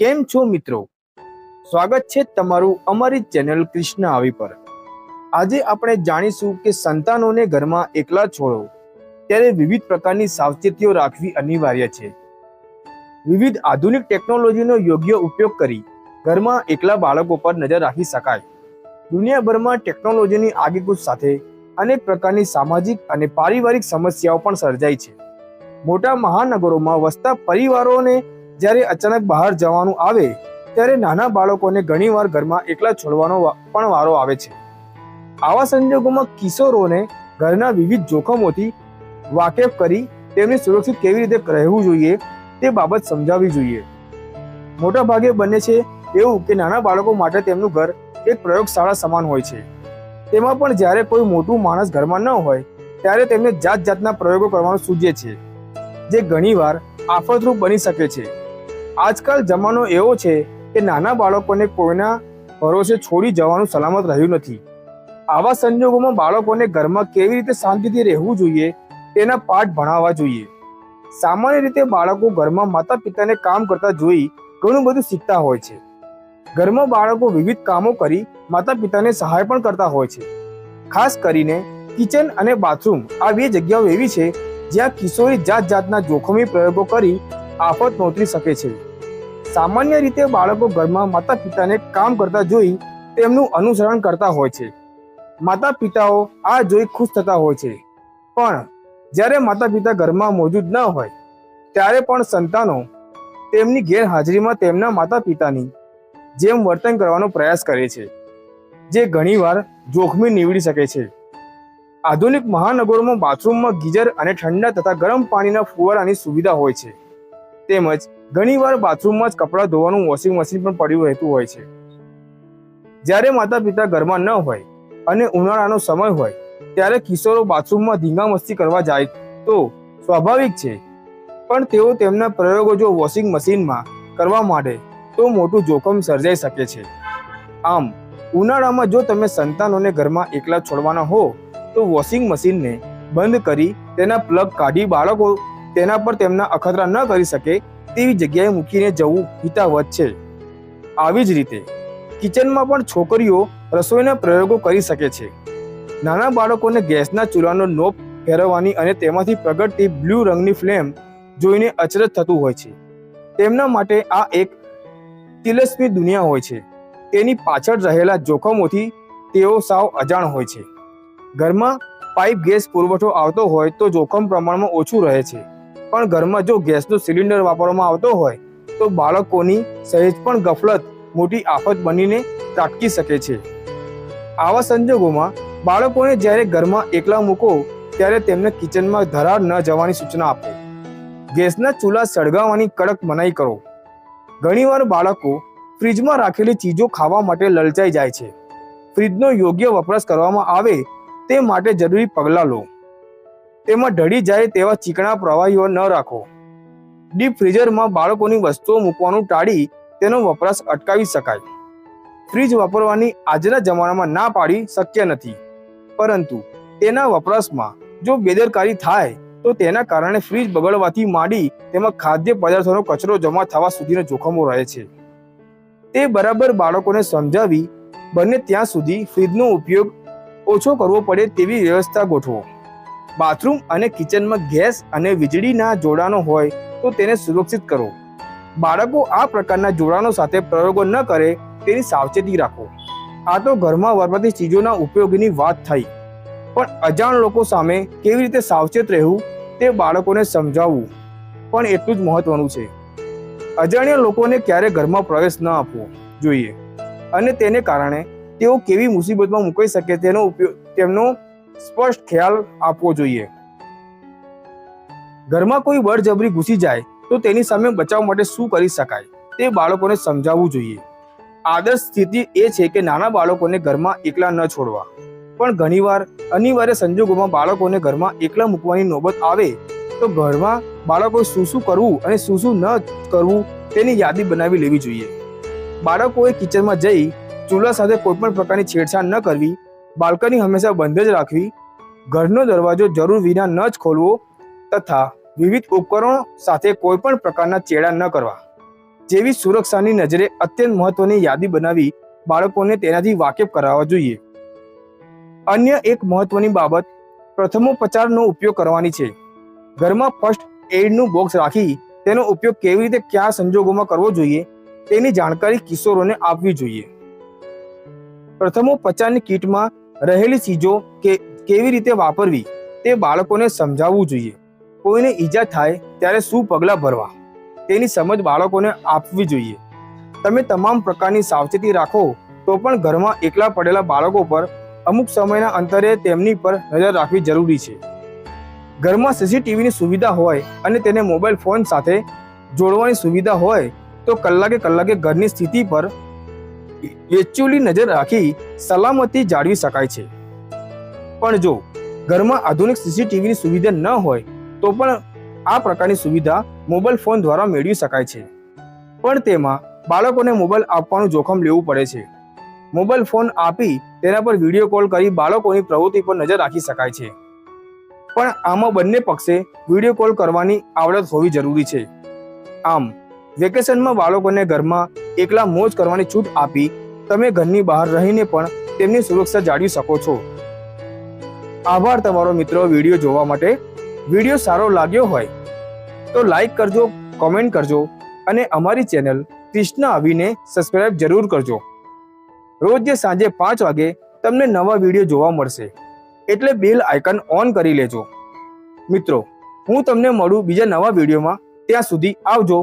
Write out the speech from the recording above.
કેમ છો મિત્રો? સ્વાગત છે તમારું અમારી ચેનલ કૃષ્ણ આવી પર. આજે આપણે જાણીશું કે સંતાનોને ઘરમાં એકલા છોડો, ત્યારે વિવિધ પ્રકારની સાવચેતીઓ રાખવી અનિવાર્ય છે. વિવિધ આધુનિક ટેકનોલોજીનો યોગ્ય ઉપયોગ કરી ઘરમાં એકલા બાળકો પર નજર રાખી શકાય. દુનિયાભરમાં ટેકનોલોજીની આગેકૂચ સાથે અનેક પ્રકારની સામાજિક અને પારિવારિક સમસ્યાઓ પણ સર્જાય છે. મોટા મહાનગરોમાં વસતા પરિવારોને જ્યારે અચાનક બહાર જવાનું આવે, ત્યારે નાના બાળકોને ઘણીવાર ઘરમાં એકલા છોડવાનો પણ વારો આવે છે. આવા સંજોગોમાં કિશોરોને ઘરના વિવિધ જોખમોથી વાકેફ કરી તેમને સુરક્ષિત કેવી રીતે રહેવું જોઈએ તે બાબત સમજાવવી જોઈએ. મોટા ભાગે બને છે એવું કે નાના બાળકો માટે તેમનું ઘર એક પ્રયોગશાળા સમાન હોય છે. તેમાં પણ જ્યારે કોઈ મોટું માણસ ઘરમાં ન હોય, ત્યારે તેમને જાત જાતના પ્રયોગો કરવાનું સૂચે છે, જે ઘણીવાર આફતરૂપ બની શકે છે. આજકાલ જમાનો એવો છે કે નાના બાળકોને કોઈના ભરોસે છોડી જવાનું સલામત રહ્યું નથી. આવા સંજોગોમાં બાળકોને ઘરમાં કેવી રીતે શાંતિથી રહેવું જોઈએ તેના પાઠ ભણાવવા જોઈએ. સામાન્ય રીતે બાળકો ઘરમાં માતા પિતાને કામ કરતા જોઈ ઘણું બધું શીખતા હોય છે. ઘરમાં બાળકો વિવિધ કામો કરી માતા પિતાને સહાય પણ કરતા હોય છે. ખાસ કરીને કિચન અને બાથરૂમ આ બે જગ્યાઓ એવી છે જ્યાં કિશોરી જાત જાતના જોખમી પ્રયોગો કરી આફત નોતરી શકે છે. સામાન્ય રીતે બાળકો ઘરમાં માતા પિતાને કામ કરતા જોઈ તેમનું અનુસરણ કરતા હોય છે. માતા પિતાઓ આ જોઈ ખુશ થતા હોય છે. પણ જ્યારે માતા પિતા ઘરમાં મોજૂદ ન હોય, ત્યારે પણ સંતાનો તેમની ગેરહાજરીમાં તેમના માતા પિતાની જેમ વર્તન કરવાનો પ્રયાસ કરે છે, જે ઘણીવાર જોખમી નીવડી શકે છે. આધુનિક મહાનગરોમાં બાથરૂમમાં ગીઝર અને ઠંડા તથા ગરમ પાણીના ફુવારાની સુવિધા હોય છે. તેમજ ઘણીવાર બાથરૂમમાં જ કપડાં ધોવાનું વોશિંગ મશીન પણ પડ્યું રહેતું હોય છે. જ્યારે માતા પિતા ઘરમાં ન હોય અને ઉનાળાનો સમય હોય, ત્યારે કિશોરો બાથરૂમમાં ધીંગા મસ્તી કરવા જાય તો સ્વાભાવિક છે. પણ તેઓ તેમના પ્રયોગો જો વોશિંગ મશીનમાં કરવા માંડે, તો મોટું જોખમ સર્જાઈ શકે છે. આમ, ઉનાળામાં જો તમે સંતાનોને ઘરમાં એકલા છોડવાના હો, તો વોશિંગ મશીનને બંધ કરી તેના પ્લગ કાઢી બાળકો તેના પર તેમના અખતરા ન કરી શકે તેવી જગ્યાએ મૂકીને જવું હિતાવત છે. આવી જ રીતે કિચનમાં પણ છોકરીઓ રસોઈના પ્રયોગો કરી શકે છે. નાના બાળકોને ગેસના ચૂલાનો નોપ ફેરવવાની અને તેમાંથી પ્રગટતી બ્લુ રંગની ફ્લેમ જોઈને અચરજ થતું હોય છે. તેમના માટે આ એક તિલસ્મી દુનિયા હોય છે. તેની પાછળ રહેલા જોખમોથી તેઓ સાવ અજાણ હોય છે. ઘરમાં પાઇપ ગેસ પુરવઠો આવતો હોય તો જોખમ પ્રમાણમાં ઓછું રહે છે. પણ ઘરમાં જો ગેસનો સિલિન્ડર વાપરવામાં આવતો હોય, તો બાળકોની સહેજ પણ ગફલત, મોટી આફત બનીને ત્રાટકી શકે છે. આવા સંજોગોમાં બાળકોને જ્યારે ઘરમાં એકલા મૂકો, ત્યારે તેમને કિચનમાં ધરાર ન જવાની સૂચના આપો. ગેસના ચૂલા સળગાવવાની કડક મનાઈ કરો. ઘણીવાર બાળકો ફ્રીજમાં રાખેલી ચીજો ખાવા માટે લલચાઈ જાય છે. ફ્રીજનો યોગ્ય વપરાશ કરવામાં આવે તે માટે જરૂરી પગલાં લો. તેમાં ઢળી જાય તેવા ચીકણા પ્રવાહીઓ ન રાખો. ડીપ ફ્રીઝરમાં બાળકોની વસ્તુઓ મૂકવાનું ટાળી તેનો વપરાશ અટકાવી શકાય. ફ્રીજ વાપરવાની આજના જમાનામાં ના પાડી શક્ય નથી. પરંતુ તેના વપરાશમાં જો બેદરકારી થાય, તો તેના કારણે ફ્રીજ બગડવાથી માંડી તેમાં ખાદ્ય પદાર્થોનો કચરો જમા થવા સુધીના જોખમો રહે છે. તે બરાબર બાળકોને સમજાવી બને ત્યાં સુધી ફ્રીજનો ઉપયોગ ઓછો કરવો પડે તેવી વ્યવસ્થા ગોઠવો. બાથરૂમ અને કિચનમાં ગેસ અને વીજળીના જોડાણો હોય તો તેને સુરક્ષિત કરો. બાળકો આ પ્રકારના જોડાણો સાથે પ્રયોગો ન કરે તેની સાવચેતી રાખો. આ તો ઘરમાં વપરાતી ચીજોના ઉપયોગની વાત થઈ. પણ અજાણ લોકો સામે કેવી રીતે સાવચેત રહેવું તે બાળકોને સમજાવવું પણ એટલું જ મહત્વનું છે. અજાણ્યા લોકોને ક્યારે ઘરમાં પ્રવેશ ન આપવો જોઈએ અને તેને કારણે તેઓ કેવી મુસીબતમાં મુકાઈ શકે તેનો ઉપયોગ તેમનો સ્પષ્ટ ખ્યાલ આપવો જોઈએ. ઘરમાં કોઈ બળજબરી ઘૂસી જાય, તો તેની સામે બચાવ માટે શું કરી શકાય, તે બાળકોને સમજાવવું જોઈએ. આદર્શ સ્થિતિ એ છે કે નાના બાળકોને ઘરમાં એકલા ન છોડવા. પણ ઘણીવાર અનિવાર્ય સંજોગોમાં બાળકોને ઘરમાં એકલા મૂકવાની નોબત આવે, તો ઘરમાં બાળકોએ શું શું કરવું અને શું શું ન કરવું તેની યાદી બનાવી લેવી જોઈએ. બાળકોએ કિચનમાં જઈ, ચૂલા સાથે કોઈપણ પ્રકારની છેડછાડ ન કરવી બાલ્કની હંમેશા બંધ જ રાખવી, ઘરનો દરવાજો જરૂર વિના ન જ ખોલવો તથા વિવિધ ઉપકરણો સાથે કોઈપણ પ્રકારના ચેડા ન કરવા. જેવી સુરક્ષાની નજરે અત્યંત મહત્વની યાદી બનાવી બાળકોને તેનાથી વાકેફ કરાવવા જોઈએ. અન્ય એક મહત્વની બાબત, પ્રથમોપચારનો ઉપયોગ કરવાની છે. ઘરમાં ફર્સ્ટ એડનું બોક્સ રાખી તેનો ઉપયોગ કેવી રીતે કયા સંજોગોમાં કરવો જોઈએ તેની જાણકારી કિશોરોને આપવી જોઈએ. પ્રથમોપચારની કીટમાં રહેલી ચીજો કે કેવી રીતે વાપરવી તે બાળકોને સમજાવવું જોઈએ. કોઈને ઈજા થાય ત્યારે શું પગલાં ભરવા? તેની સમજ બાળકોને આપવી જોઈએ. તમે તમામ પ્રકારની સાવચેતી રાખો તો પણ ઘરમાં એકલા પડેલા બાળકો પર અમુક સમયના અંતરે તેમની પર નજર રાખવી જરૂરી છે. ઘરમાં સીસીટીવીની સુવિધા હોય અને તેને મોબાઈલ ફોન સાથે જોડવાની સુવિધા હોય તો કલાકે કલાકે ઘરની સ્થિતિ પર વેચ્યુઅલી નજર રાખી સલામતી જાળવી શકાય છે. પણ જો ઘરમાં આધુનિક સીસીટીવીની સુવિધા ન હોય, તો પણ આ પ્રકારની સુવિધા મોબાઈલ ફોન દ્વારા મેળવી શકાય છે. પણ તેમાં બાળકોને મોબાઈલ આપવાનું જોખમ લેવું પડે છે. મોબાઈલ ફોન આપી તેના પર વીડિયો કોલ કરી બાળકોની પ્રવૃત્તિ પર નજર રાખી શકાય છે. પણ આમાં બંને પક્ષે વીડિયો કોલ કરવાની આવડત હોવી જરૂરી છે. આમ, વેકેશનમાં બાળકોને ઘરમાં એકલા મોજ કરવાની છૂટ આપી તમે ઘરની બહાર રહીને પણ તેમની સુરક્ષા જાળવી શકો છો. આભાર તમારો મિત્રો વીડિયો જોવા માટે. વીડિયો સારો લાગ્યો હોય તો લાઈક કરજો, કોમેન્ટ કરજો અને અમારી ચેનલ કૃષ્ણ આવીને સબસ્ક્રાઇબ જરૂર કરજો. રોજ સાંજે પાંચ વાગે તમને નવા વીડિયો જોવા મળશે. એટલે બેલ આઇકન ઓન કરી લેજો. મિત્રો, હું તમને મળું બીજા નવા વિડીયોમાં. ત્યાં સુધી આવજો.